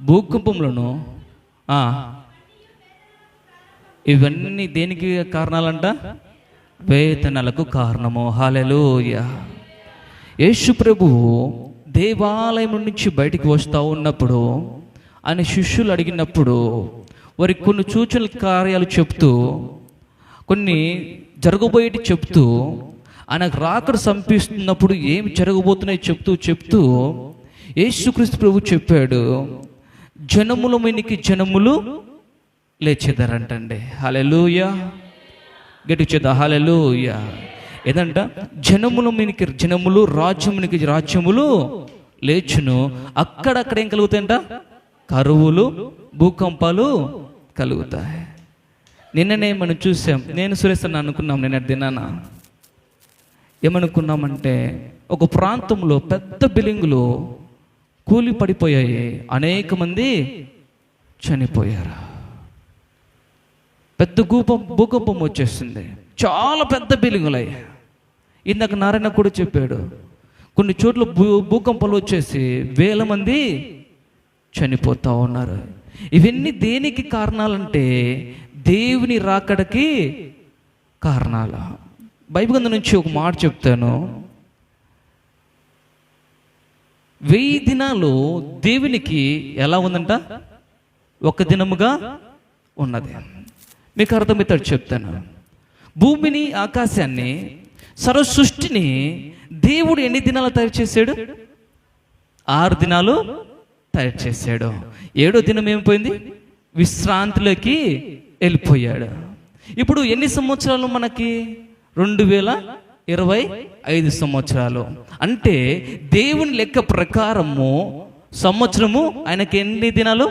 భూకంపంలోను ఇవన్నీ దేనికి కారణాలంట? వేతనలకు కారణము. హాలెలూయ యేసు ప్రభువు దేవాలయం నుంచి బయటికి వస్తూ ఉన్నప్పుడు అని శిష్యులు అడిగినప్పుడు వారి కొన్ని సూచనల కార్యాలు చెప్తూ కొన్ని జరగబోయేటి చెప్తూ ఆయనకు రాకడ సంపిస్తున్నప్పుడు ఏమి జరగబోతున్నాయి చెప్తూ చెప్తూ యేసుక్రీస్తు ప్రభు చెప్పాడు జనముల మీనికి జనములు లేచేదారంటండి. హలెలూయ గట్టి చేద్దా హలెలూయ ఏదంట? జనముల మీనికి జనములు రాజ్యమునికి రాజ్యములు లేచును. అక్కడక్కడ ఏం కలుగుతాయంట? కరువులు భూకంపాలు కలుగుతాయి. నిన్ననే మనం చూసాం నేను సురేష్ అన్న అనుకున్నాం నిన్న దినాన. ఏమనుకున్నామంటే ఒక ప్రాంతంలో పెద్ద బిల్డింగులు కూలి పడిపోయాయి. అనేక మంది చనిపోయారు. పెద్ద గూపం భూకంపం వచ్చేసింది చాలా పెద్ద బిల్డింగులు. ఇందాక నారాయణ కూడా చెప్పాడు కొన్ని చోట్ల భూ భూకంపాలు వచ్చేసి వేల మంది చనిపోతూ ఉన్నారు. ఇవన్నీ దేనికి కారణాలంటే దేవుని రాకడకి కారణాలు. బైబిల్ నుంచి ఒక మాట చెప్తాను. వెయ్యి దినాలు దేవునికి ఎలా ఉందంట? ఒక దినముగా ఉన్నది. మీకు అర్థమవుతాడు చెప్తాను. భూమిని ఆకాశాన్ని సర్వ సృష్టిని దేవుడు ఎన్ని దినాలు తయారు చేశాడు? ఆరు దినాలు తయారు చేశాడు. ఏడో దినం ఏమైపోయింది విశ్రాంతిలోకి వెళ్ళిపోయాడు. ఇప్పుడు ఎన్ని సంవత్సరాలు మనకి? రెండు వేల ఇరవై ఐదు సంవత్సరాలు. అంటే దేవుని లెక్క ప్రకారము సంవత్సరము ఆయనకి ఎన్ని దినాలు?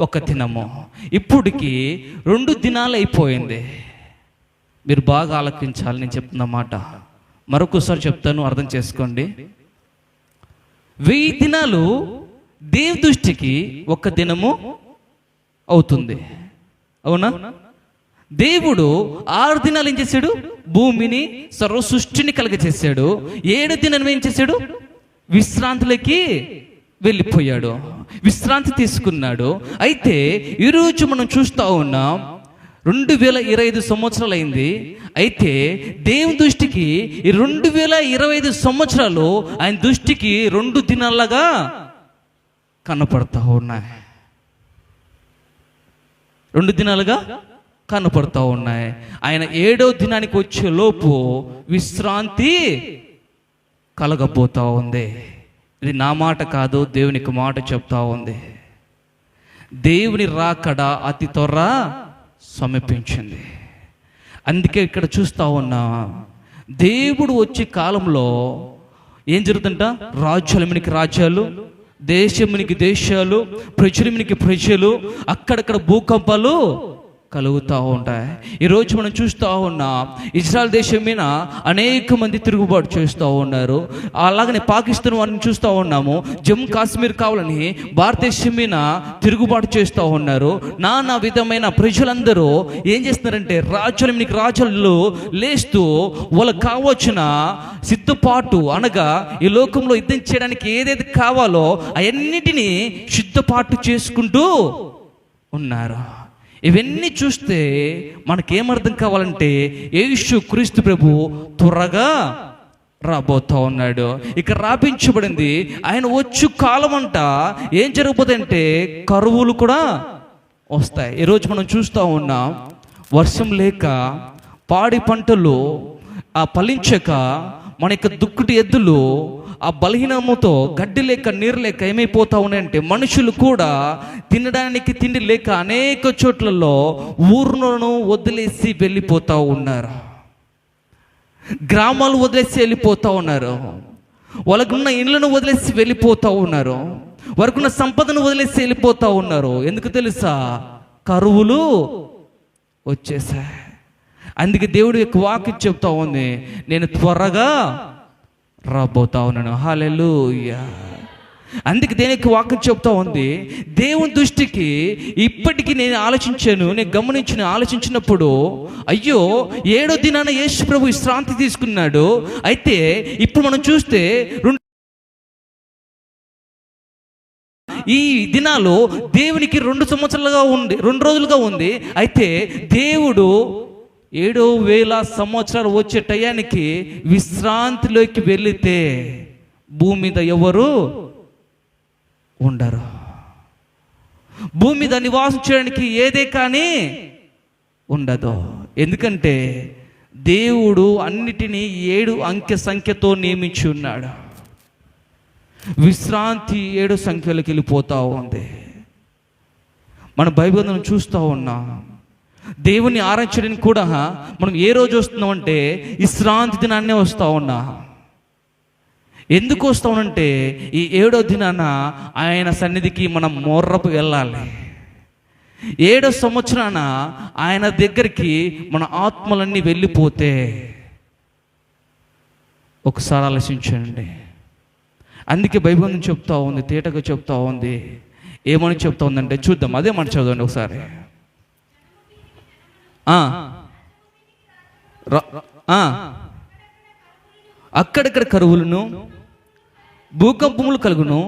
ఒక దినము. ఇప్పటికి రెండు దినాలు అయిపోయింది. మీరు బాగా ఆలకించాలి నేను చెప్తున్న మాట. మరొకసారి చెప్తాను అర్థం చేసుకోండి. వెయ్యి దినాలు దేవ్ దృష్టికి ఒక దినము అవుతుంది. అవునా? దేవుడు ఆరు దినాలు ఏం చేశాడు? భూమిని సర్వ సృష్టిని కలగజేశాడు. ఏడు దినం ఏం చేశాడు? విశ్రాంతిలోకి వెళ్ళిపోయాడు. విశ్రాంతి తీసుకున్నాడు. అయితే ఈరోజు మనం చూస్తూ ఉన్నాం రెండు వేల ఇరవై ఐదు సంవత్సరాలు అయింది అయితే దేవుని దృష్టికి ఈ రెండు వేల ఇరవై ఐదు సంవత్సరాలు ఆయన దృష్టికి రెండు దినాలుగా కనపడతా ఉన్నాయి. రెండు దినాలుగా కనపడుతూ ఉన్నాయి. ఆయన ఏడో దినానికి వచ్చే లోపు విశ్రాంతి కలగబోతూ ఉంది. ఇది నా మాట కాదు దేవునికి మాట చెప్తా ఉంది. దేవుని రాకడ అతి త్వర సమీపించింది. అందుకే ఇక్కడ చూస్తా ఉన్నా దేవుడు వచ్చే కాలంలో ఏం జరుగుతుంట రాజ్యాలమునికి రాజ్యాలు దేశమునికి దేశాలు ప్రజలమునికి ప్రజలు అక్కడక్కడ భూకంపాలు కలుగుతూ ఉంటాయి. ఈరోజు మనం చూస్తూ ఉన్నాం ఇజ్రాయల్ దేశం మీద అనేక మంది తిరుగుబాటు చేస్తూ ఉన్నారు. అలాగనే పాకిస్తాన్ వారిని చూస్తూ ఉన్నాము. జమ్మూ కాశ్మీర్ కావాలని భారతదేశం మీద తిరుగుబాటు చేస్తూ ఉన్నారు. నానా విధమైన ప్రజలందరూ ఏం చేస్తున్నారంటే రాజుల మీకు రాజులు లేస్తూ వాళ్ళకి కావచ్చిన సిద్ధపాటు అనగా ఈ లోకంలో యుద్ధం చేయడానికి ఏదైతే కావాలో అవన్నిటినీ సిద్ధపాటు చేసుకుంటూ ఉన్నారు. ఇవన్నీ చూస్తే మనకేమర్థం కావాలంటే యేసు క్రీస్తు ప్రభు త్వరగా రాబోతా ఉన్నాడు. ఇక రాపించబడింది. ఆయన వచ్చు కాలం అంట ఏం జరగబోతుందంటే కరువులు కూడా వస్తాయి. ఈరోజు మనం చూస్తూ ఉన్నాం. వర్షం లేక పాడి పంటలు ఆ ఫలించక మన యొక్క దుక్కుటి ఎద్దులు ఆ బలహీనముతో గడ్డి లేక నీరు లేక ఏమైపోతా ఉన్నాయంటే మనుషులు కూడా తినడానికి తిండి లేక అనేక చోట్లలో ఊర్లను వదిలేసి వెళ్ళిపోతూ ఉన్నారు. గ్రామాలు వదిలేసి వెళ్ళిపోతూ ఉన్నారు. వాళ్ళకున్న ఇళ్ళను వదిలేసి వెళ్ళిపోతూ ఉన్నారు. వారికున్న సంపదను వదిలేసి వెళ్ళిపోతూ ఉన్నారు. ఎందుకు తెలుసా? కరువులు వచ్చేసాయి అందుకే దేవుడు యొక్క వాకి చెప్తా ఉంది. నేను త్వరగా రాబోతా ఉన్నాను. హాలెలూయా అందుకే దేనికి వాక్యం చెప్తా ఉంది. దేవుని దృష్టికి ఇప్పటికీ నేను ఆలోచించాను నేను గమనించిన ఆలోచించినప్పుడు అయ్యో ఏడో దినాన యేసు ప్రభు విశ్రాంతి తీసుకున్నాడు. అయితే ఇప్పుడు మనం చూస్తే రెండు ఈ దినాలు దేవునికి రెండు సంవత్సరాలుగా ఉంది రెండు రోజులుగా ఉంది. అయితే దేవుడు ఏడో వేల సంవత్సరాలు వచ్చే టయానికి విశ్రాంతిలోకి వెళితే భూమి మీద ఎవరు ఉండరు. భూమి మీద నివాసం చేయడానికి ఏదే కానీ ఉండదు. ఎందుకంటే దేవుడు అన్నిటినీ ఏడు అంకె సంఖ్యతో నియమించి ఉన్నాడు. విశ్రాంతి ఏడు సంఖ్యలకు వెళ్ళిపోతూ ఉంది. మన బైబిల్ చూస్తూ ఉన్నాం. దేవుని ఆరాధించడానికి కూడా మనం ఏ రోజు వస్తున్నాం అంటే విశ్రాంతి దినాన్నే వస్తూ ఉన్నా. ఎందుకు వస్తామంటే ఈ ఏడో దినాన ఆయన సన్నిధికి మనం మొర్రపు వెళ్ళాలి. ఏడో సంవత్సరాన ఆయన దగ్గరికి మన ఆత్మలన్నీ వెళ్ళిపోతే ఒకసారి ఆలోచించండి. అందుకే బైబిల్ చెప్తా ఉంది తేటగా చెప్తా ఉంది. ఏమని చెప్తా ఉందంటే చూద్దాం అదే మనం చదవండి ఒకసారి. అక్కడక్కడ కరువులను భూకంపములు కలుగును.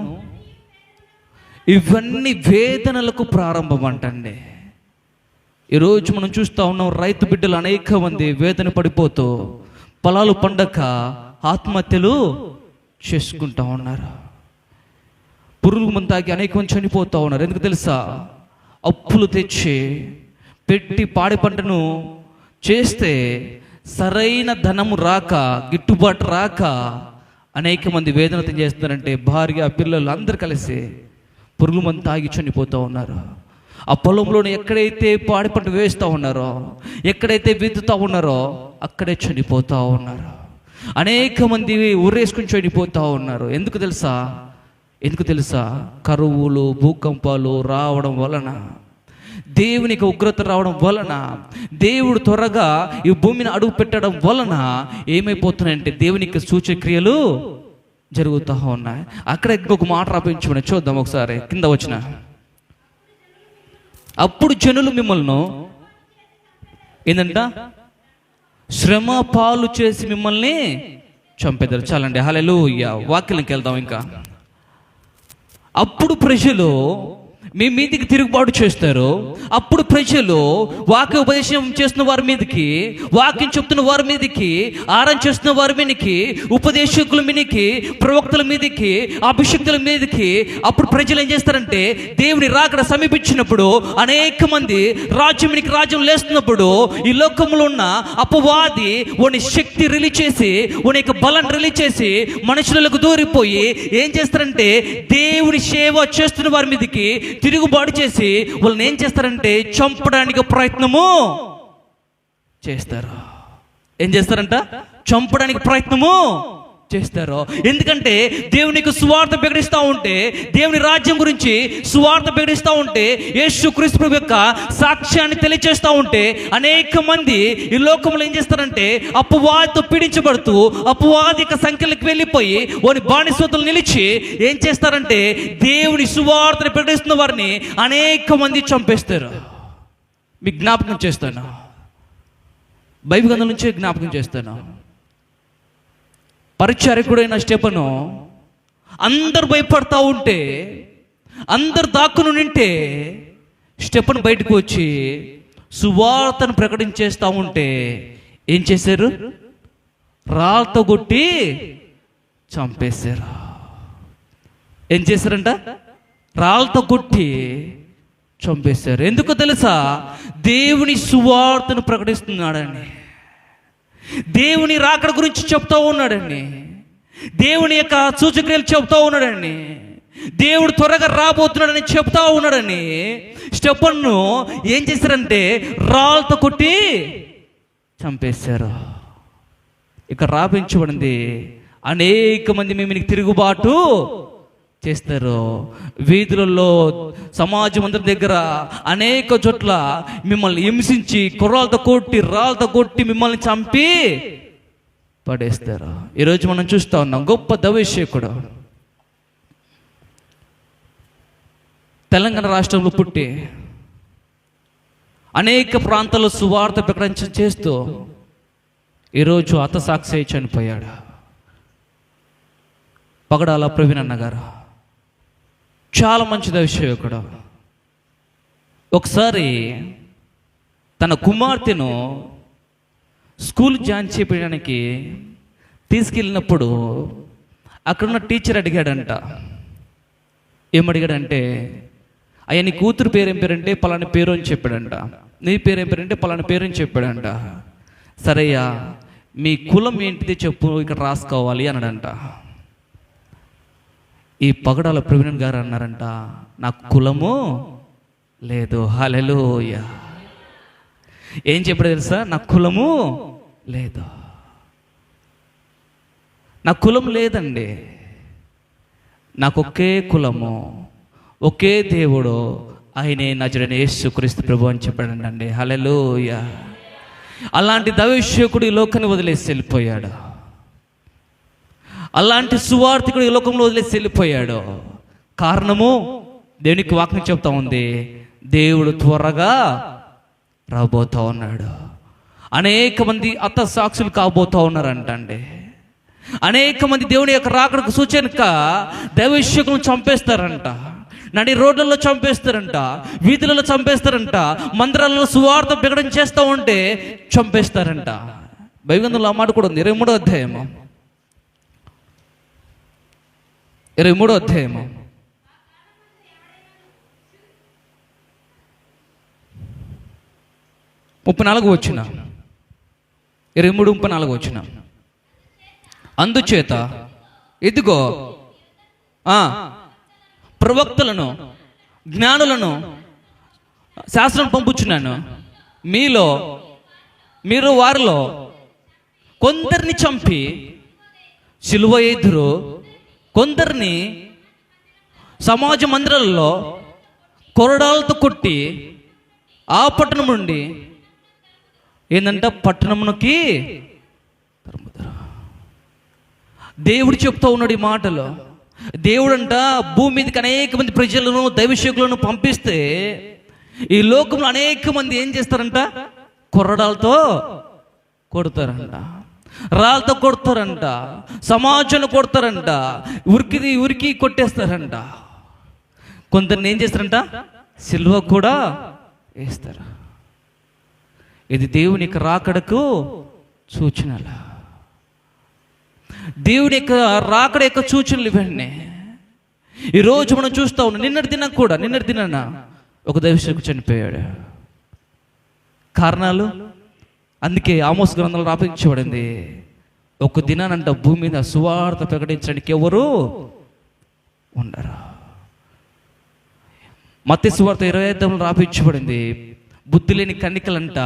ఇవన్నీ వేదనలకు ప్రారంభం అంటండి ఈరోజు మనం చూస్తూ ఉన్నాం రైతు బిడ్డలు అనేక మంది వేదన పడిపోతూ పొలాలు పండక ఆత్మహత్యలు చేసుకుంటా ఉన్నారు. పురుగు మంతాకి అనేక మంది చనిపోతూ ఉన్నారు. ఎందుకు తెలుసా? అప్పులు తెచ్చి పెట్టి పాడి పంటను చేస్తే సరైన ధనము రాక గిట్టుబాటు రాక అనేక మంది వేదన చేస్తున్నారంటే భార్య పిల్లలు అందరు కలిసి పురుగులు మంది తాగి చనిపోతూ ఉన్నారు. ఆ పొలంలోని ఎక్కడైతే పాడి పంట వేస్తూ ఉన్నారో ఎక్కడైతే విత్తుతూ ఉన్నారో అక్కడే చనిపోతూ ఉన్నారు. అనేక మంది ఊరేసుకుని చనిపోతూ ఉన్నారు. ఎందుకు తెలుసా? ఎందుకు తెలుసా? కరువులు భూకంపాలు రావడం వలన దేవునికి ఉగ్రత రావడం వలన దేవుడు త్వరగా ఈ భూమిని అడుగు పెట్టడం వలన ఏమైపోతున్నాయంటే దేవునికి సూచక్రియలు జరుగుతూ ఉన్నాయి. అక్కడ ఇంకొక మాట రాపించమని చూద్దాం ఒకసారి. కింద వచ్చిన. అప్పుడు జనులు మిమ్మల్ని ఏంటంట శ్రమ పాలు చేసి మిమ్మల్ని చంపేదారు. చాలండి. హలో వాక్యలకి వెళ్దాం ఇంకా. అప్పుడు ప్రజలు మీ మీదికి తిరుగుబాటు చేస్తారు. అప్పుడు ప్రజలు వాక్య ఉపదేశం చేస్తున్న వారి మీదకి వాక్యం చెప్తున్న వారి మీదకి ఆరం చేస్తున్న వారి మీదకి ఉపదేశకుల మీదకి ప్రవక్తల మీదకి అభిషక్తుల మీదకి అప్పుడు ప్రజలు ఏం చేస్తారంటే దేవుని రాకడ సమీపించినప్పుడు అనేక మంది రాజ్యమునికి రాజ్యం లేస్తున్నప్పుడు ఈ లోకంలో ఉన్న అపవాది వాని శక్తి రిలీజ్ చేసి వాని యొక్క బలం రిలీజ్ చేసి మనుషులకు దూరిపోయి ఏం చేస్తారంటే దేవుని సేవ చేస్తున్న వారి మీదకి తిరుగుబాటు చేసి వాళ్ళని ఏం చేస్తారంటే చంపడానికి ప్రయత్నము చేస్తారు. ఏం చేస్తారంట? చంపడానికి ప్రయత్నము చేస్తారు? ఎందుకంటే దేవునికి సువార్త ప్రకటిస్తూ ఉంటే దేవుని రాజ్యం గురించి సువార్త ప్రకటిస్తూ ఉంటే యేసు క్రీస్తు యొక్క సాక్ష్యాన్ని తెలియచేస్తూ ఉంటే అనేక మంది ఈ లోకంలో ఏం చేస్తారంటే అపవాదితో పీడించబడుతూ అపవాది యొక్క సంఖ్యలకు వెళ్ళిపోయి వారి బానిసతులు నిలిచి ఏం చేస్తారంటే దేవుని సువార్తని ప్రకటిస్తున్న వారిని అనేక మంది చంపేస్తారు. మీ జ్ఞాపకం చేస్తాను. బైబిల్ గంధం నుంచే జ్ఞాపకం చేస్తాను. పరిచారకుడైన స్టెపను అందరు భయపడతా ఉంటే అందరు దాక్కును నింటే స్టెపన్ బయటకు వచ్చి సువార్తను ప్రకటించేస్తా ఉంటే ఏం చేశారు? రాళ్ళతో కొట్టి చంపేశారు. ఏం చేశారంట? రాళ్ళతో కొట్టి చంపేశారు. ఎందుకు తెలుసా? దేవుని సువార్తను ప్రకటిస్తున్నాడని. దేవుని రాకడ గురించి చెప్తూ ఉన్నాడండి. దేవుని యొక్క సూచక్రియలు చెప్తూ ఉన్నాడండి. దేవుడు త్వరగా రాబోతున్నాడని చెప్తా ఉన్నాడని స్టెప్పన్ను ఏం చేశారంటే రాళ్ళతో కొట్టి చంపేశారు. ఇక రాపించబడింది అనేక మంది మేము తిరుగుబాటు చేస్తారు? వీధులలో సమాజం అందరి దగ్గర అనేక చోట్ల మిమ్మల్ని హింసించి కుర్రాలతో కొట్టి రాళ్ళతో కొట్టి మిమ్మల్ని చంపి పడేస్తారు? ఈరోజు మనం చూస్తా ఉన్నాం గొప్ప దవేశకుడు. తెలంగాణ రాష్ట్రంలో పుట్టి అనేక ప్రాంతాల్లో సువార్త ప్రకటించ చేస్తూ ఈరోజు హతసాక్షి చనిపోయాడు పగడాల ప్రవీణ్ అన్నగారు. చాలా మంచిది విషయం ఇక్కడ. ఒకసారి తన కుమార్తెను స్కూల్ జాయిన్ చేయడానికి తీసుకెళ్ళినప్పుడు అక్కడున్న టీచర్ అడిగాడంట. ఏమడిగాడంటే అయ్యా నీ కూతురు పేరు పేరంటే పలాని పేరు అని చెప్పాడంట. నీ పేరు పేరంటే పలాని పేరు అని చెప్పాడంట. సరయ్యా మీ కులం ఏంటిది చెప్పు ఇక్కడ రాసుకోవాలి అన్నాడంట. ఈ పగడాల ప్రవీణ్ గారు అన్నారంట నా కులము లేదు. హలెలోయ ఏం చెప్పాడు తెలుసా? నా కులము లేదు. నా కులం లేదండి. నాకు ఒకే కులము ఒకే దేవుడు ఆయనే నజరని యేసు క్రీస్తు ప్రభు అని చెప్పాడండి హలెలోయ అలాంటి దవిష్యకుడు ఈ లోకాన్ని వదిలేసి వెళ్ళిపోయాడు. అలాంటి సువార్థికుడు ఈ లోకంలో వదిలేసి వెళ్ళిపోయాడు. కారణము దేవునికి వాక్యం చెప్తా ఉంది. దేవుడు త్వరగా రాబోతా ఉన్నాడు. అనేక మంది అత్త సాక్షులు కాబోతా ఉన్నారంటండి. అనేక మంది దేవుని యొక్క రాకడకు సూచనక దైవశకులను చంపేస్తారంట. నడి రోడ్లలో చంపేస్తారంట. వీధులలో చంపేస్తారంట. మందిరాలలో సువార్త ప్రకటన చేస్తూ ఉంటే చంపేస్తారంట. బైబంధంలో ఆ మాట కూడా ఉంది. ఇరవై మూడో అధ్యాయము. ఇరవై మూడో అధ్యాయము. ముప్పై నాలుగు వచ్చిన. ఇరవై మూడు ముప్పై నాలుగు వచ్చిన. అందుచేత ఇదిగో ప్రవక్తలను జ్ఞానులను శాస్త్రం పంపుచున్నాను. మీలో మీరు వారిలో కొందరిని చంపి సిలువ ఎదురు కొందరిని సమాజ మందిరాల్లో కొరడాలతో కొట్టి ఆ పట్టణం నుండి ఏంటంటే పట్టణమునకి దేవుడు చెప్తా ఉన్నాడు ఈ మాటలో. దేవుడంట భూమి మీదకి అనేక మంది ప్రజలను దైవశకులను పంపిస్తే ఈ లోకంలో అనేక మంది ఏం చేస్తారంట? కొరడాలతో కొడతారంట. రాళ్ళతో కొడతారంట సమాజంలో కొడతారంట ఉరికి ఉరికి కొట్టేస్తారంట. కొందరిని ఏం చేస్తారంట? సిల్వ కూడా వేస్తారు. ఇది దేవుని యొక్క రాకడకు సూచనల. దేవుని యొక్క రాకడ యొక్క సూచనలు ఇవన్నీ. ఈరోజు మనం చూస్తా ఉన్నాం నిన్నటి దినం కూడా నిన్నటి దినాన ఒక దైవశకు చనిపోయాడు. కారణాలు? అందుకే ఆమోస్ గ్రంథంలో రాపించబడింది. ఒక దినానంట భూమి మీద సువార్త ప్రకటించడానికి ఎవరు ఉండరు. మత్తి సువార్త ఇరవై ఐదంలో రాపించబడింది. బుద్ధి లేని కన్నికలంట.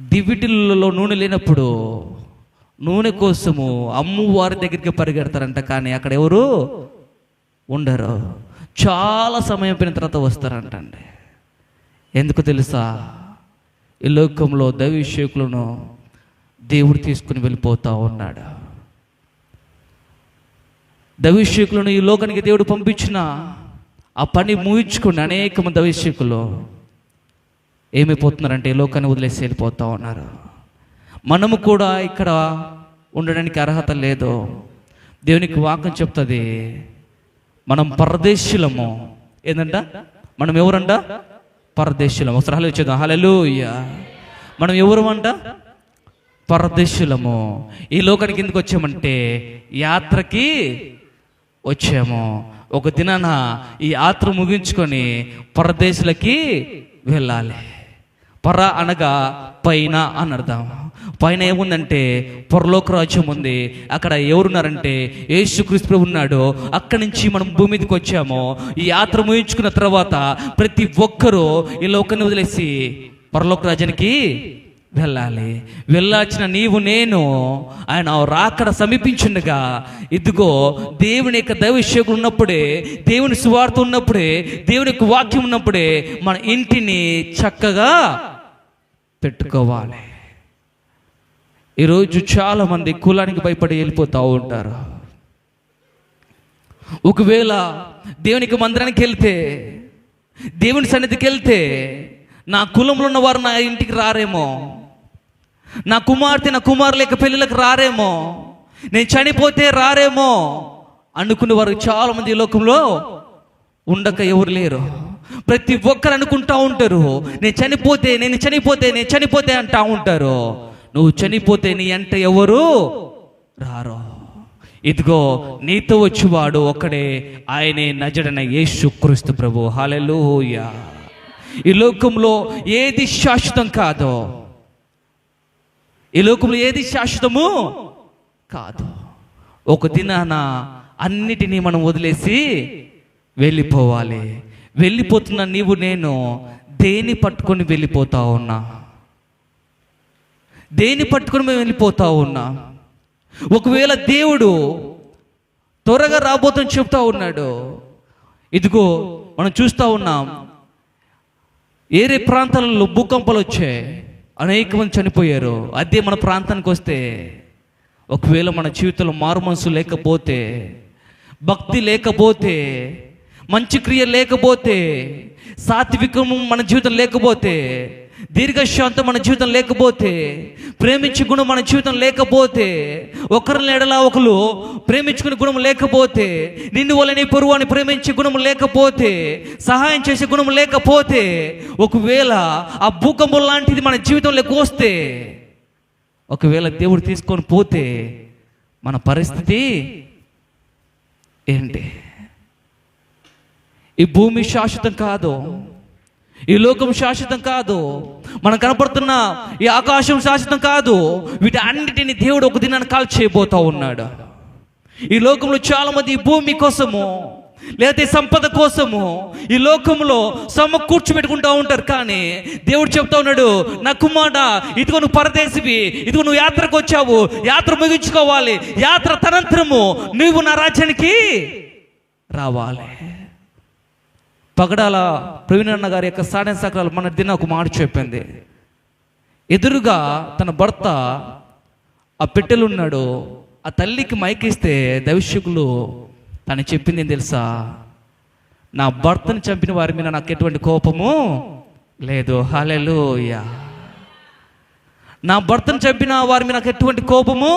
దివిటిల్లో నూనె లేనప్పుడు నూనె కోసము అమ్మవారి దగ్గరికి పరిగెడతారంట. కానీ అక్కడ ఎవరు ఉండరు. చాలా సమయం పోయిన తర్వాత వస్తారంటండి. ఎందుకు తెలుసా? ఈ లోకంలో దైవశేకులను దేవుడు తీసుకుని వెళ్ళిపోతా ఉన్నాడు. దవిష్యకులను ఈ లోకానికి దేవుడు పంపించిన ఆ పని ముగించుకుని అనేక మంది దైవశేకులు ఏమైపోతున్నారంటే ఈ లోకాన్ని వదిలేసి వెళ్ళిపోతూ ఉన్నారు. మనము కూడా ఇక్కడ ఉండడానికి అర్హత లేదు. దేవునికి వాక్యం చెప్తుంది మనం పరదేశులము. ఏందంట? మనం ఎవరంట? పరదేశులము. ఒకసారి హలో వచ్చేద్దాం హలలుయ మనం ఎవరు అంట? పరదేశులము. ఈ లోకానికి ఎందుకు వచ్చామంటే యాత్రకి వచ్చాము. ఒక దినాన ఈ యాత్ర ముగించుకొని పరదేశులకి వెళ్ళాలి. పర అనగా పైన అని అర్థం. పైన ఏముందంటే పొరలోక రాజ్యం ఉంది. అక్కడ ఎవరున్నారంటే యేసుక్రీస్తు ప్రభు ఉన్నాడు. అక్కడి నుంచి మనం భూమి మీదకి వచ్చామో. ఈ యాత్ర ముగించుకున్న తర్వాత ప్రతి ఒక్కరూ ఈ లోకాన్ని వదిలేసి పరలోక రాజ్యానికి వెళ్ళాలి. వెళ్ళాల్సిన నీవు నేను ఆయన రాకడ సమీపించుండగా ఇదిగో దేవుని యొక్క దైవశేకుడు ఉన్నప్పుడే దేవుని సువార్త ఉన్నప్పుడే దేవుని యొక్క వాక్యం ఉన్నప్పుడే మన ఇంటిని చక్కగా పెట్టుకోవాలి. ఈరోజు చాలామంది కులానికి భయపడి వెళ్ళిపోతూ ఉంటారు. ఒకవేళ దేవునికి మందిరానికి వెళ్తే దేవుని సన్నిధికి వెళ్తే నా కులంలో ఉన్న వారు నా ఇంటికి రారేమో నా కుమార్తె నా కుమారులు యొక్క పెళ్ళిళ్ళకి రారేమో నేను చనిపోతే రారేమో అనుకునే వారు చాలా మంది ఈ లోకంలో ఉండక ఎవరు లేరు. ప్రతి ఒక్కరు అనుకుంటా ఉంటారు నేను చనిపోతే నేను చనిపోతే నేను చనిపోతే అంటా ఉంటారు. నువ్వు చనిపోతే నీ అంట ఎవరు? రారు. ఇదిగో నీతో వచ్చేవాడు ఒక్కడే ఆయనే నజడన యేసు క్రీస్తు ప్రభు. హల్లెలూయా. ఈ లోకంలో ఏది శాశ్వతం కాదో? ఈ లోకంలో ఏది శాశ్వతము? కాదు. ఒక దినాన అన్నిటినీ మనం వదిలేసి వెళ్ళిపోవాలి. వెళ్ళిపోతున్న నీవు నేను దేని పట్టుకొని వెళ్ళిపోతా ఉన్నా? దేని పట్టుకొని మేము వెళ్ళిపోతా ఉన్నా? ఒకవేళ దేవుడు త్వరగా రాబోతుందని చెప్తా ఉన్నాడు. ఇదిగో మనం చూస్తూ ఉన్నాం. ఏరే ప్రాంతాలలో భూకంపాలు వచ్చాయి. అనేక మంది చనిపోయారు. అదే మన ప్రాంతానికి వస్తే ఒకవేళ మన జీవితంలో మారు మనసు లేకపోతే భక్తి లేకపోతే మంచి క్రియ లేకపోతే సాత్వికము మన జీవితం లేకపోతే దీర్ఘశాంతం మన జీవితం లేకపోతే ప్రేమించే గుణం మన జీవితం లేకపోతే ఒకరిని ఎడలా ఒకరు ప్రేమించుకునే గుణం లేకపోతే నిన్ను వల్ల నీ అని ప్రేమించే గుణం లేకపోతే సహాయం చేసే గుణం లేకపోతే ఒకవేళ ఆ భూకంపం లాంటిది మన జీవితంలోకి వస్తే ఒకవేళ దేవుడు తీసుకొని పోతే మన పరిస్థితి ఏంటి? ఈ భూమి శాశ్వతం కాదు. ఈ లోకం శాశ్వతం కాదు. మనం కనపడుతున్న ఈ ఆకాశం శాశ్వతం కాదు. వీటి అన్నిటిని దేవుడు ఒక దినాన్ని కాల్ చేయబోతా ఉన్నాడు. ఈ లోకంలో చాలా మంది ఈ భూమి కోసము లేకపోతే సంపద కోసము ఈ లోకంలో సమకూర్చిపెట్టుకుంటా ఉంటారు. కానీ దేవుడు చెప్తా ఉన్నాడు నా కుమారుడ ఇదిగో నువ్వు పరదేశివి ఇదిగో నువ్వు యాత్రకు వచ్చావు యాత్ర ముగించుకోవాలి యాత్ర తనంతరము నువ్వు నా రాజ్యానికి రావాలి. పగడాల ప్రవీణన్న గారి యొక్క సాడెన సకరాలు మన దిన ఒక మాట చెప్పింది ఎదురుగా తన భర్త ఆ పెట్టెలున్నాడు ఆ తల్లికి మైకిస్తే దవిష్యకులు తను చెప్పింది ఏం తెలుసా? నా భర్తను చంపిన వారి మీద నాకు ఎటువంటి కోపము లేదు. హలెలూయా నా భర్తను చంపిన వారి మీద నాకు ఎటువంటి కోపము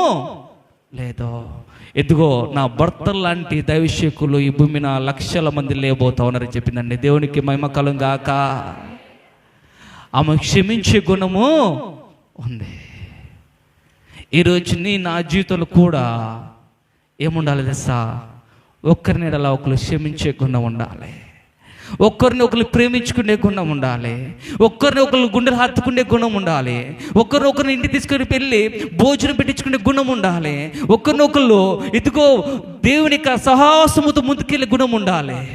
లేదో. ఎదుగో నా భర్త లాంటి దైవశకులు ఈ భూమి నా లక్షల మంది లేబోతా ఉన్నారని చెప్పిందండి. దేవునికి మహిమకలం గాక. ఆమె క్షమించే గుణము ఉంది. ఈరోజు నీ నా జీవితంలో కూడా ఏముండాలి తెలుసా? ఒక్కరిని ఒకరు క్షమించే గుణం ఉండాలి. ఒక్కరిని ఒకరు ప్రేమించుకునే గుణం ఉండాలి. ఒక్కరిని ఒకరు గుండెలు హత్తుకునే గుణం ఉండాలి. ఒకరిని ఒకరిని ఇంటికి తీసుకుని పెళ్ళి భోజనం పెట్టించుకునే గుణం ఉండాలి. ఒకరిని ఒకళ్ళు ఇదిగో దేవుని యొక్క సహాసముతో ముందుకెళ్ళే గుణం ఉండాలి.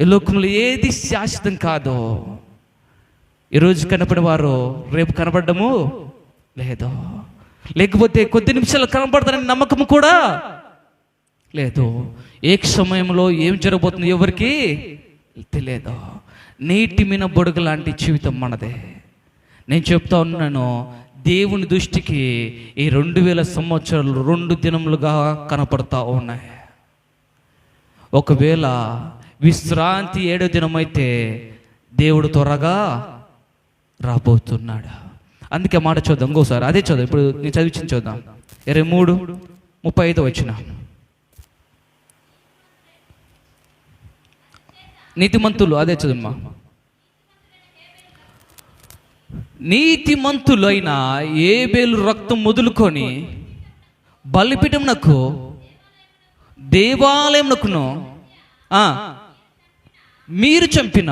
ఈ లోకంలో ఏది శాశ్వతం కాదో ఈరోజు కనపడేవారు రేపు కనపడము లేదు. లేకపోతే కొద్ది నిమిషాలు కనపడతారని నమ్మకం కూడా లేదు. ఏ సమయంలో ఏం జరగబోతుంది ఎవరికి తెలియదు. నీటి మీద బొడుగు లాంటి జీవితం మనదే. నేను చెప్తా ఉన్నాను దేవుని దృష్టికి ఈ రెండు వేల సంవత్సరాలు రెండు దినములుగా కనపడతా ఉన్నాయి. ఒకవేళ విశ్రాంతి ఏడో దినమైతే దేవుడు త్వరగా రాబోతున్నాడు. అందుకే మాట చూద్దాం. ఇంకోసారి అదే చదువు. ఇప్పుడు నేను చదివించి చూద్దాం. ఇరవై మూడు ముప్పై ఐదు వచ్చినాను నీతిమంతులు అదే చదువుమా? నీతిమంతులైన ఏబేలు రక్తం మొదలుకొని బలిపీఠమునకు దేవాలయమునకును మీరు చంపిన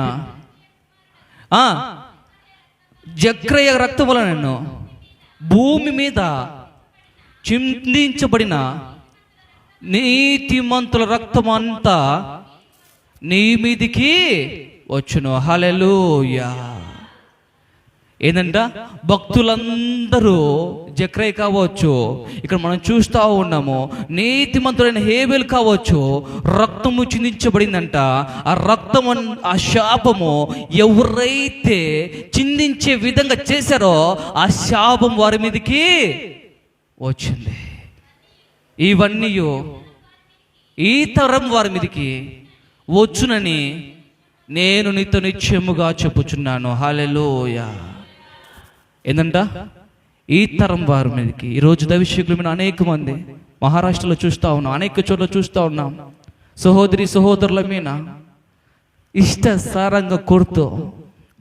జక్రయ రక్త వలనను భూమి మీద చిందించబడిన నీతిమంతుల రక్తం అంతా నీ మీదికి వచ్చును. హలెలుయా ఏంటంట భక్తులందరూ జక్రై కావచ్చు. ఇక్కడ మనం చూస్తూ ఉన్నాము. నీతిమంతుడైన హేబెల్ కావచ్చు. రక్తము చిందించబడిందంట. ఆ రక్తం ఆ శాపము ఎవరైతే చిందించే విధంగా చేశారో ఆ శాపం వారి మీదకి వచ్చింది. ఇవన్నీ ఈ తరం వారి మీదకి వచ్చునని నేను నీతో నిత్యముగా చెప్పుచున్నాను. హాలెలూయా ఏందంట? ఈ తరం వారి మీదకి ఈరోజు దైవశకుల మీద అనేక మంది మహారాష్ట్రలో చూస్తూ ఉన్నాం అనేక చోట్ల చూస్తూ ఉన్నాం. సహోదరి సహోదరుల మీద ఇష్టసారంగా కొడుతూ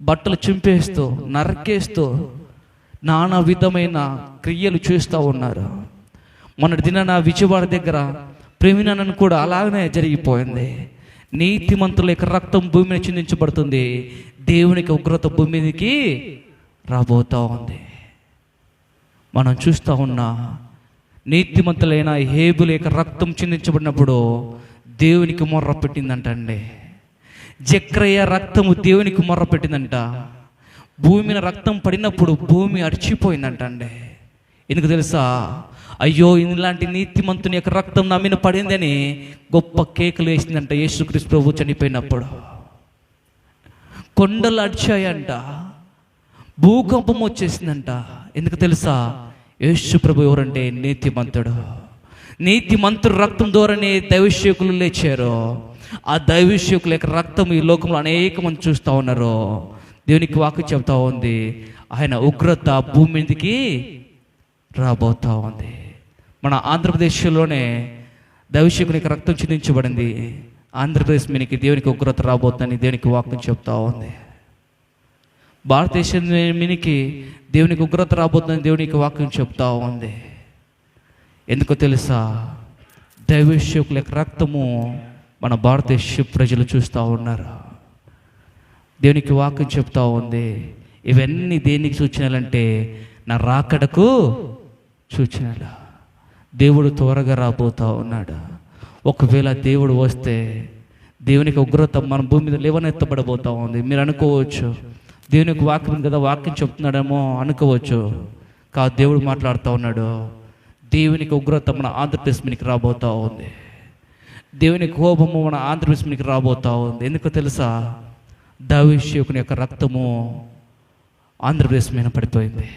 బట్టలు చింపేస్తూ నరకేస్తూ నానా విధమైన క్రియలు చేస్తూ ఉన్నారు. మొన్నటి నా విజయవాడ దగ్గర ప్రేమినను కూడా అలాగనే జరిగిపోయింది. నీతిమంతుల యొక్క రక్తం భూమి మీద చిందించబడుతుంది. దేవునికి ఉగ్రత భూమి మీదకి రాబోతా ఉంది. మనం చూస్తూ ఉన్నా నీతిమంతులైన హేబుల యొక్క రక్తం చిందించబడినప్పుడు దేవునికి మొర్ర పెట్టిందంటండి. జక్రయ్య రక్తము దేవునికి మొర్ర పెట్టిందంట. భూమిని రక్తం పడినప్పుడు భూమి అరిచిపోయిందంట అండి ఎందుకు తెలుసా? అయ్యో ఇలాంటి నీతిమంతుని యొక్క రక్తం నా మీద పడిందని గొప్ప కేకలు వేసిందంట యేసుక్రీస్తు ప్రభు చనిపోయినప్పుడు. కొండలు అడిచాయంట భూకంపం వచ్చేసిందంట. ఎందుకు తెలుసా? యేసు ప్రభు ఎవరంటే నీతిమంతుడు. నీతిమంతుడు రక్తం ద్వారానే దైవశేకులు లేచారు. ఆ దైవశేకుల యొక్క రక్తం ఈ లోకంలో అనేక మంది చూస్తూ ఉన్నారు. దేవునికి వాకు చెబుతా ఉంది. ఆయన ఉగ్రత భూమి మీదకి రాబోతా ఉంది. మన ఆంధ్రప్రదేశ్లోనే దైవశేకుని రక్తం చిందించబడింది. ఆంధ్రప్రదేశ్ మీదకి దేవునికి ఉగ్రత రాబోతుందని దేవునికి వాక్యం చెప్తా ఉంది. భారతదేశం మీనికి దేవునికి ఉగ్రత రాబోతుందని దేవునికి వాక్యం చెప్తా ఉంది. ఎందుకో తెలుసా? దైవశోకుల యొక్క రక్తము మన భారతదేశ ప్రజలు చూస్తూ ఉన్నారు. దేవునికి వాక్యం చెప్తా ఉంది. ఇవన్నీ దేనికి సూచనలంటే నా రాకడకు సూచనలు. దేవుడు త్వరగా రాబోతా ఉన్నాడు? ఒకవేళ దేవుడు వస్తే దేవునికి ఉగ్రత మన భూమి మీద లేవనెత్తబడబోతా ఉంది. మీరు అనుకోవచ్చు దేవునికి వాక్యం కదా వాక్యం చెప్తున్నాడేమో అనుకోవచ్చు. కా దేవుడు మాట్లాడుతూ ఉన్నాడు. దేవునికి ఉగ్రత మన ఆంధ్రప్రదేశ్ మీకు రాబోతా ఉంది. దేవుని కోపము మన ఆంధ్రప్రదేశ్ మీకు రాబోతా ఉంది. ఎందుకు తెలుసా? దావిష్యకుని యొక్క రక్తము ఆంధ్రప్రదేశ్ మీద పడిపోయింది.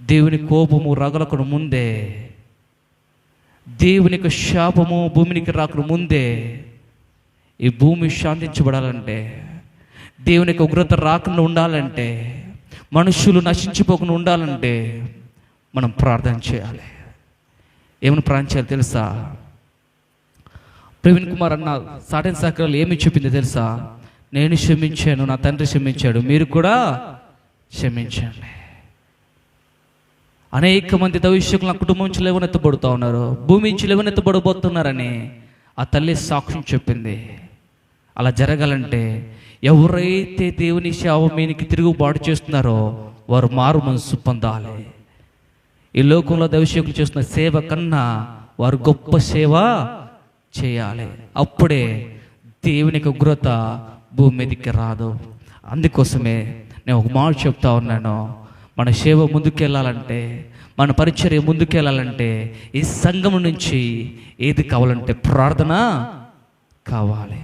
దేవుని కోపము రగలకుడు ముందే దేవుని యొక్క శాపము భూమినికి రాకుడు ముందే ఈ భూమి శాంతించబడాలంటే దేవునికి ఉగ్రత రాకుండా ఉండాలంటే మనుషులు నశించిపోకుండా ఉండాలంటే మనం ప్రార్థన చేయాలి. ఏమని ప్రార్థన చేయాలి తెలుసా? ప్రవీణ్ కుమార్ అన్న సాటన్ సాకరాలు ఏమి చెప్పింది తెలుసా? నేను క్షమించాను నా తండ్రి క్షమించాడు మీరు కూడా క్షమించండి. అనేక మంది దవిష్యకులు నా కుటుంబం నుంచి లేవనెత్తబడుతూ ఉన్నారు. భూమి నుంచి లేవనెత్తబడబోతున్నారని ఆ తల్లి సాక్ష్యం చెప్పింది. అలా జరగాలంటే ఎవరైతే దేవుని సేవ మీనికి తిరుగుబాటు చేస్తున్నారో వారు మారు మనసు పొందాలి. ఈ లోకంలో దైవశేకులు చేస్తున్న సేవ కన్నా వారు గొప్ప సేవ చేయాలి. అప్పుడే దేవునికి ఉగ్రత భూమి మీదకి రాదు. అందుకోసమే నేను ఒక మాట చెప్తా ఉన్నాను. మన సేవ ముందుకెళ్ళాలంటే మన పరిచర్య ముందుకెళ్ళాలంటే ఈ సంఘం నుంచి ఏది కావాలంటే ప్రార్థన కావాలి.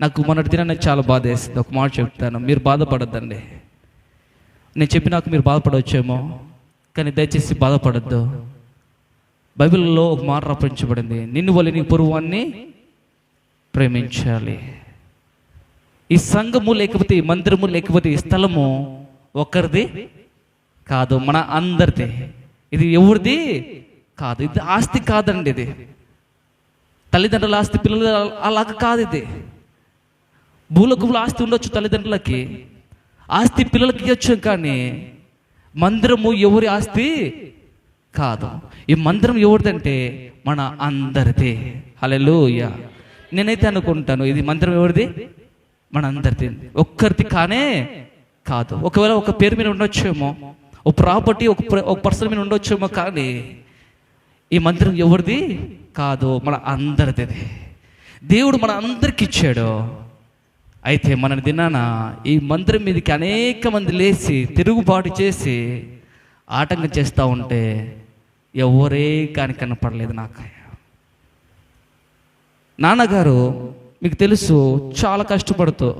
నాకు మొన్నటి దిన చాలా బాధ వేసింది. ఒక మాట చెప్తాను. మీరు బాధపడద్దండి. నేను చెప్పినాక మీరు బాధపడవచ్చేమో కానీ దయచేసి బాధపడద్దు. బైబిల్లో ఒక మాట రప్పించబడింది. నిన్ను వల్ల నీ పూర్వాన్ని ప్రేమించాలి. ఈ సంఘము లేకపోతే ఈ మందిరము లేకపోతే ఈ స్థలము ఒకరిది కాదు మన అందరిది. ఇది ఎవరిది? కాదు ఇది ఆస్తి కాదండి ఇది. తల్లిదండ్రుల ఆస్తి పిల్లల అలాగ కాదు ఇది. భూలకుల ఆస్తి ఉండొచ్చు తల్లిదండ్రులకి. ఆస్తి పిల్లలకి ఇవ్వచ్చు కానీ మందిరము ఎవరి ఆస్తి? కాదు. ఈ మందిరం ఎవరిదంటే మన అందరిది. హల్లెలూయా. నేనైతే అనుకుంటాను ఇది మందిరం ఎవరిది? మన అందరిది. ఒక్కరిది కానే కాదు. ఒకవేళ ఒక పేరు మీద ఉండొచ్చేమో ఒక ప్రాపర్టీ ఒక ఒక పర్సన్ మీద ఉండొచ్చేమో కానీ ఈ మందిరం ఎవరిది? కాదు మన అందరిది దేవుడు మన అందరికి ఇచ్చాడు. అయితే మన దినాన ఈ మందిరం మీదకి అనేక మంది లేచి తిరుగుబాటు చేసి ఆటంకం చేస్తూ ఉంటే ఎవరే కాని కనపడలేదు నాకు. నాన్నగారు మీకు తెలుసు చాలా కష్టపడుతూ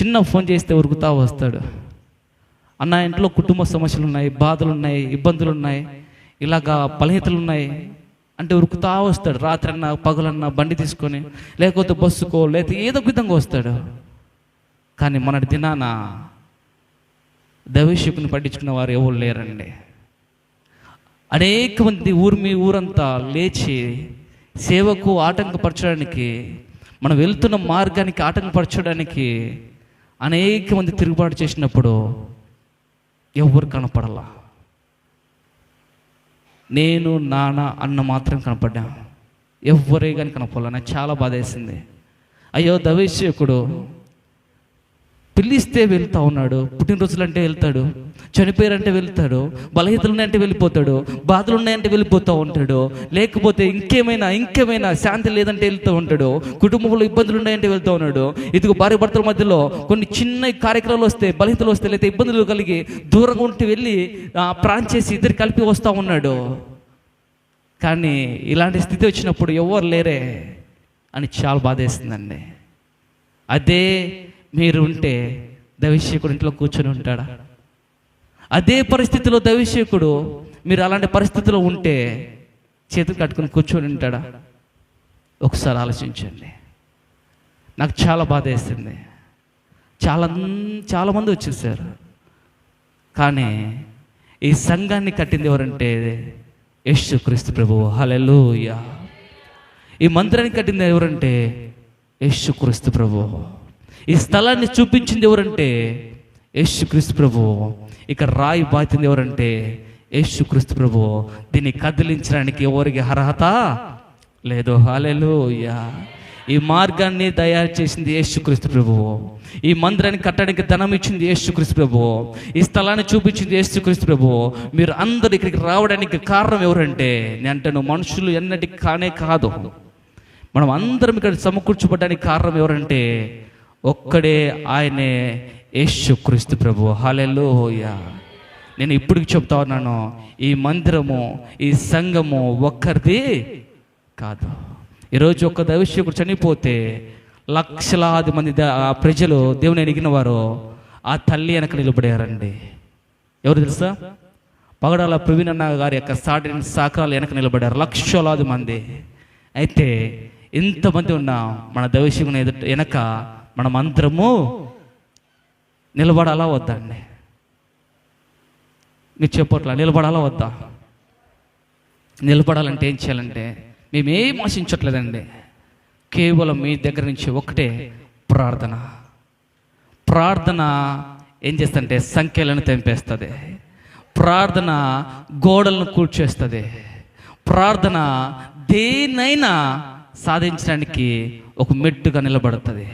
చిన్న ఫోన్ చేస్తే ఉరుకుతా వస్తాడు. అన్న ఇంట్లో కుటుంబ సమస్యలు ఉన్నాయి బాధలు ఉన్నాయి ఇబ్బందులు ఉన్నాయి ఇలాగా బలహీతలు ఉన్నాయి అంటే ఉరుకుతా వస్తాడు. రాత్రి అన్న పగలన్న బండి తీసుకొని లేకపోతే బస్సుకో లేకపోతే ఏదో విధంగా వస్తాడు. కానీ మన దినాన దైవశికుని పట్టించుకున్న వారు ఎవరు లేరండి. అనేక మంది ఊరు మీ ఊరంతా లేచి సేవకు ఆటంకపరచడానికి మనం వెళ్తున్న మార్గానికి ఆటంకపరచడానికి అనేక మంది తిరుగుబాటు చేసినప్పుడు ఎవరు కనపడలా? నేను నాన్న అన్న మాత్రం కనపడ్డా. ఎవ్వరే కానీ కనపడలా. నాకు చాలా బాధ వేసింది అయ్యో దవేశ్యకుడు పిలిస్తే వెళ్తా ఉన్నాడు. పుట్టినరోజులు అంటే వెళ్తాడు. చనిపోయారంటే వెళ్తాడు. బలహీతలు ఉన్నాయంటే వెళ్ళిపోతాడు. బాధలు ఉన్నాయంటే వెళ్ళిపోతూ ఉంటాడు. లేకపోతే ఇంకేమైనా ఇంకేమైనా శాంతి లేదంటే వెళ్తూ ఉంటాడు. కుటుంబంలో ఇబ్బందులు ఉన్నాయంటే వెళ్తూ ఉన్నాడు. ఇదిగో భార్య భర్తల మధ్యలో కొన్ని చిన్న కార్యక్రమాలు వస్తే బలహీతలు వస్తే లేకపోతే ఇబ్బందులు కలిగి దూరంగా ఉంటే వెళ్ళి ఆ, ప్రాణం చేసి ఇద్దరు కలిపి వస్తూ ఉన్నాడు. కానీ ఇలాంటి స్థితి వచ్చినప్పుడు ఎవరు లేరే అని చాలా బాధేస్తుందండి. అదే మీరు ఉంటే దవిష్యకుడు ఇంట్లో కూర్చొని ఉంటాడా? అదే పరిస్థితిలో దవిష్యకుడు మీరు అలాంటి పరిస్థితిలో ఉంటే చేతులు కట్టుకుని కూర్చొని ఉంటాడా? ఒకసారి ఆలోచించండి. నాకు చాలా బాధ వేసింది. చాలా చాలామంది వచ్చేసారు. కానీ ఈ సంఘాన్ని కట్టింది ఎవరంటే యేసు క్రీస్తు ప్రభువు హల్లెలూయా. ఈ మందిరాన్ని కట్టింది ఎవరంటే యేసు క్రీస్తు ప్రభు. ఈ స్థలాన్ని చూపించింది ఎవరంటే యేసుక్రీస్తు ప్రభు. ఇక రాయి బాతింది ఎవరంటే యేసుక్రీస్తు ప్రభు. దీన్ని కదిలించడానికి ఎవరికి అర్హత లేదు. హాలెలూయా ఈ మార్గాన్ని తయారు చేసింది యేసుక్రీస్తు ప్రభువు ఈ మందిరాన్ని కట్టడానికి ధనం ఇచ్చింది యేసుక్రీస్తు ప్రభువు ఈ స్థలాన్ని చూపించింది యేసుక్రీస్తు ప్రభువు మీరు అందరు ఇక్కడికి రావడానికి కారణం ఎవరంటే నేను అంటాను మనుషులు ఎన్నటికి కానే కాదు. మనం అందరం ఇక్కడ సమకూర్చబడ్డానికి కారణం ఎవరంటే ఒక్కడే ఆయనే యేసుక్రీస్తు ప్రభు. హల్లెలూయా. నేను ఇప్పటికి చెప్తా ఉన్నాను ఈ మందిరము ఈ సంఘము ఒక్కరిది కాదు. ఈరోజు ఒక దైవశేకుడు చనిపోతే లక్షలాది మంది ఆ ప్రజలు దేవుని ఎరిగిన వారు ఆ తల్లి వెనక నిలబడారండి. ఎవరు తెలుసా? పగడాల ప్రవీణ్ అన్న గారి యొక్క సాటి సాకాలు వెనక నిలబడారు లక్షలాది మంది. అయితే ఇంతమంది ఉన్నా మన దైవశేకుని ఎదుట వెనక మనమందరము నిలబడాలా వద్దా అండి? మీరు చెప్పట్లా నిలబడాలా వద్దా? నిలబడాలంటే ఏం చేయాలంటే మేమేం ఆశించట్లేదండి. కేవలం మీ దగ్గర నుంచి ఒకటే ప్రార్థన. ప్రార్థన ఏం చేస్తుందంటే సంఖ్యలను తెంపేస్తుంది. ప్రార్థన గోడలను కూర్చేస్తుంది ప్రార్థన దేనైనా సాధించడానికి ఒక మెట్టుగా నిలబడుతుంది.